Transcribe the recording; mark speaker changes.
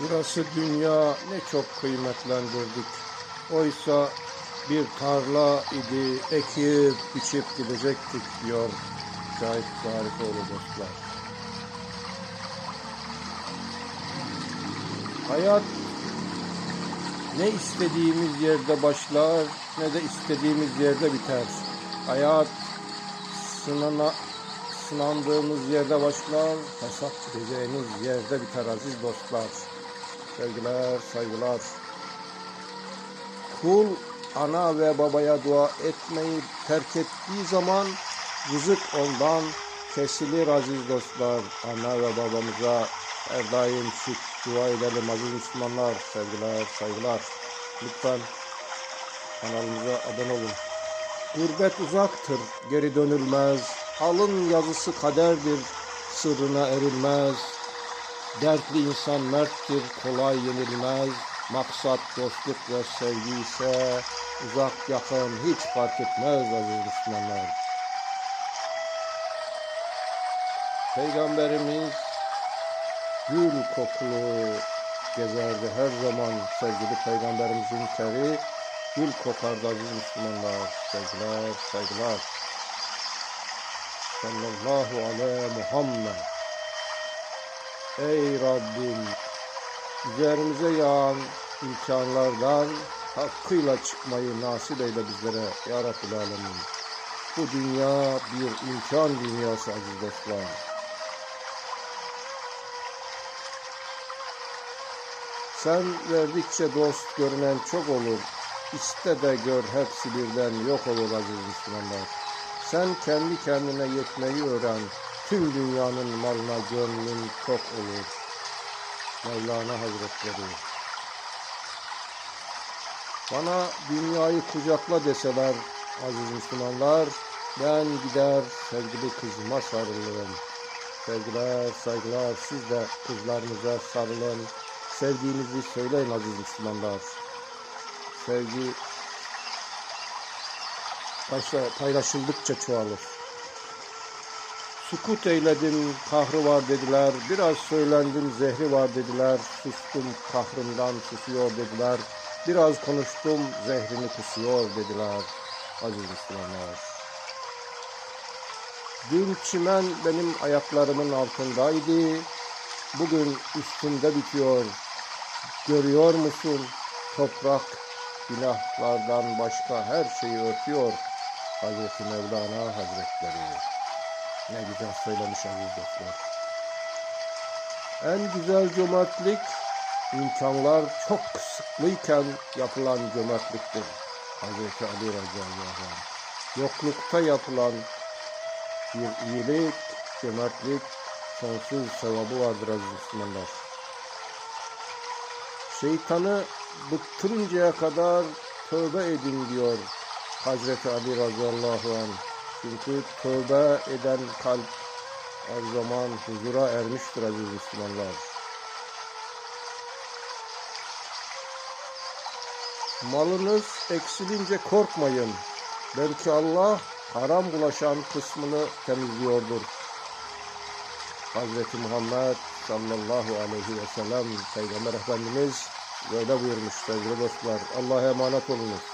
Speaker 1: Burası dünya ne çok kıymetlendirdik. Oysa bir tarla idi, ekip biçip gidecektik diyor Cahit Zarifoğlu dostlar. Hayat ne istediğimiz yerde başlar ne de istediğimiz yerde biter. Hayat sınana, sınandığımız yerde başlar, hesap edeceğiniz yerde biter aziz dostlar. Sevgiler, saygılar. Kul ana ve babaya dua etmeyi terk ettiği zaman rızık ondan kesilir aziz dostlar. Ana ve babamıza her daim şık dua edelim aziz Müslümanlar. Sevgiler, saygılar. Lütfen kanalımıza abone olun. Gurbet uzaktır, geri dönülmez. Alın yazısı kaderdir, sırrına erilmez. Dertli insan merttir, kolay yenilmez. Maksat dostluk ve sevgi ise uzak yakın hiç fark etmez aziz Müslümanlar. Peygamberimiz gül kokulu gezerdi her zaman sevgili peygamberimizin teri gül kokardı aziz Müslümanlar. Sevgiler, saygılar. Sallallahu aleyhi Muhammed. Ey Rabbim üzerimize yağan imkanlardan hakkıyla çıkmayı nasip eyle bizlere ya Rabbil Alemin. Bu dünya bir imkan dünyası aziz dostlar. Sen verdikçe dost görünen çok olur. İste de gör hepsi birden yok olur aziz Müslümanlar. Sen kendi kendine yetmeyi öğren. Tüm dünyanın malına gönlün tok olur. Mevlana Hazretleri. Bana dünyayı kucakla deseler aziz Müslümanlar, ben gider sevgili kızıma sarılırım. Sevgiler, saygılar, siz de kızlarınıza sarılın. Sevdiğinizi söyleyin aziz Müslümanlar. Sevgi paylaşıldıkça çoğalır. Sukut eyledim, kahrı var dediler. Biraz söylendim, zehri var dediler. Sustum, kahrımdan susuyor dediler. Biraz konuştum, zehrini kusuyor dediler. Aziz Müslümanlar. Dün çimen benim ayaklarımın altındaydı. Bugün üstümde bitiyor. Görüyor musun? Toprak günahlardan başka her şeyi örtüyor. Hazreti Mevlana Hazretleri. Ne güzel söylemiş aziz dostlar. En güzel cömertlik imkanlar çok kısıtlıyken yapılan cömertliktir. Hazreti Ali radıyallahu anh. Yoklukta yapılan bir iyilik, cömertlik, sonsuz sevabı vardır aziz Müslümanlar. Şeytanı bıktırıncaya kadar tövbe edin diyor Hazreti Ali radıyallahu anh. Çünkü tövbe eden kalp her zaman huzura ermiştir aziz Müslümanlar. Malınız eksilince korkmayın. Belki Allah haram bulaşan kısmını temizliyordur. Hazreti Muhammed sallallahu aleyhi ve sellem Peygamber Efendimiz böyle buyurmuş sevgili dostlar. Allah'a emanet olunuz.